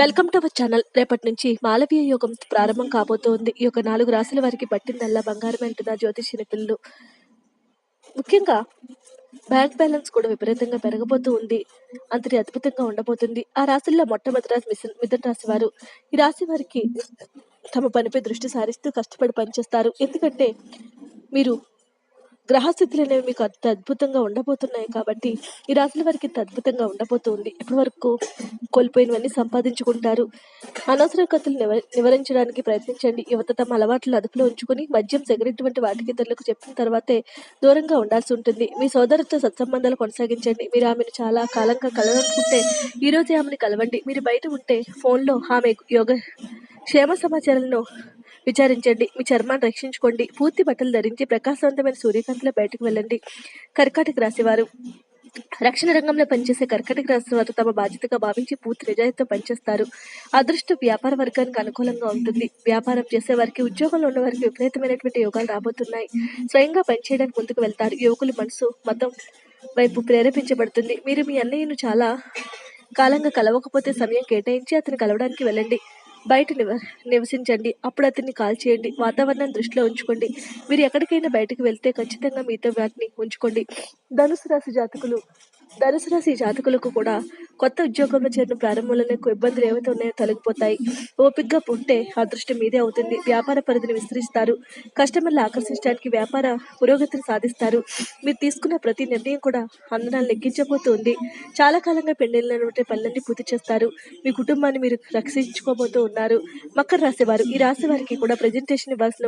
Welcome to our channel. రేపటి నుంచి మాలవీయ యోగం ప్రారంభం కాబోతోంది. ఈ యొక్క నాలుగు రాశుల వారికి పట్టిందల్లా బంగారం అంటున్న జ్యోతిషిని పిల్లలు ముఖ్యంగా బ్యాంక్ బ్యాలెన్స్ కూడా విపరీతంగా పెరగబోతూ ఉంది. అంతటి అద్భుతంగా ఉండబోతుంది. ఆ రాశుల్లో మొట్టమొదటి రాశి మిథున మిథున రాశి వారు. ఈ రాశి వారికి తమ పనిపై దృష్టి సారిస్తూ కష్టపడి పనిచేస్తారు. ఎందుకంటే మీరు గ్రహస్థితులు అనేవి మీకు అంత అద్భుతంగా ఉండబోతున్నాయి కాబట్టి ఈ రాశుల వారికి ఇంత అద్భుతంగా ఉండబోతుంది. ఇప్పటి వరకు కోల్పోయినవన్నీ సంపాదించుకుంటారు. అనవసర ఖర్చులు నివ నివారించడానికి ప్రయత్నించండి. యువత తమ అలవాట్లు అదుపులో ఉంచుకుని మద్యం సిగరెట్ వంటి వాటికి ఇతరులకు చెప్పిన తర్వాతే దూరంగా ఉండాల్సి ఉంటుంది. మీ సోదరుతో సత్సంబంధాలు కొనసాగించండి. మీరు ఆమెను చాలా కాలంగా కలవాలనుకుంటే ఈ రోజే ఆమెను కలవండి. మీరు బయట ఉంటే ఫోన్లో ఆమె యోగ క్షేమ సమాచారాలను విచారించండి. మీ చర్మాన్ని రక్షించుకోండి. పూర్తి బట్టలు ధరించి ప్రకాశవంతమైన సూర్యకాంతిలో బయటకు వెళ్ళండి. కర్కాటక రాశివారు. రక్షణ రంగంలో పనిచేసే కర్కటక రాశి వారు తమ బాధ్యతగా భావించి పూర్తి నిజాయితీతో పనిచేస్తారు. అదృష్ట వ్యాపార వర్గానికి అనుకూలంగా ఉంటుంది. వ్యాపారం చేసే వారికి ఉద్యోగంలో ఉన్న వారికి విపరీతమైనటువంటి యోగాలు రాబోతున్నాయి. స్వయంగా పనిచేయడానికి ముందుకు వెళ్తారు. యువకులు మనసు మతం వైపు ప్రేరేపించబడుతుంది. మీరు మీ అన్నయ్యను చాలా కాలంగా కలవకపోతే సమయం కేటాయించి అతను కలవడానికి వెళ్ళండి. బయట నివ నివసించండి. అప్పుడు అతన్ని కాల్ చేయండి. వాతావరణాన్ని దృష్టిలో ఉంచుకోండి. మీరు ఎక్కడికైనా బయటకు వెళ్తే ఖచ్చితంగా మీతో వాటిని ఉంచుకోండి. ధనుసు రాశి జాతకులు ధనుసు రాశి జాతకులకు కూడా కొత్త ఉద్యోగంలో చేరిన ప్రారంభంలోనే ఇబ్బందులు ఏవైతే ఉన్నాయో తొలగిపోతాయి. ఓపికగా పుట్టే అదృష్టం మీదే అవుతుంది. వ్యాపార పరిధిని విస్తరిస్తారు. కస్టమర్లు ఆకర్షించడానికి వ్యాపార పురోగతిని సాధిస్తారు. మీరు తీసుకున్న ప్రతి నిర్ణయం కూడా అందనాలు లెక్కించబోతుంది. చాలా కాలంగా పెండిళ్ళటువంటి పనులన్నీ పూర్తి చేస్తారు. మీ కుటుంబాన్ని మీరు రక్షించుకోబోతూ ఉన్నారు. మకర రాసేవారు ఈ రాశి వారికి కూడా ప్రజెంటేషన్ ఇవ్వాల్సిన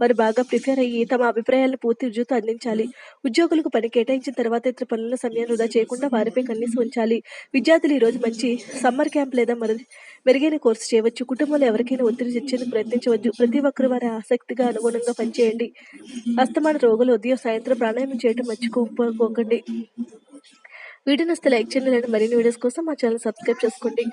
వారు బాగా ప్రిపేర్ అయ్యి తమ అభిప్రాయాలను పూర్తి రుజువుతో అందించాలి. ఉద్యోగులకు పని కేటాయించిన తర్వాత ఇతర పనుల సమయాన్ని వృధా చేయకుండా వారిపై కనీసం ఉంచాలి విద్యార్థులు ఈ రోజు మంచి సమ్మర్ క్యాంప్ లేదా మరి మెరుగైన కోర్సు చేయవచ్చు. కుటుంబంలో ఎవరికైనా ఒత్తిడి తెచ్చేందుకు ప్రయత్నించవచ్చు. ప్రతి ఒక్కరు వారి ఆసక్తిగా అనుగుణంగా పనిచేయండి. అస్తమాన రోగులు ఉదయం సాయంత్రం ప్రాణాయామం చేయడం మర్చిపోకండి వీడియో నస్తే లైక్ చేయండి. లేదా మరిన్ని వీడియోస్ కోసం మా ఛానల్ సబ్స్క్రైబ్ చేసుకోండి.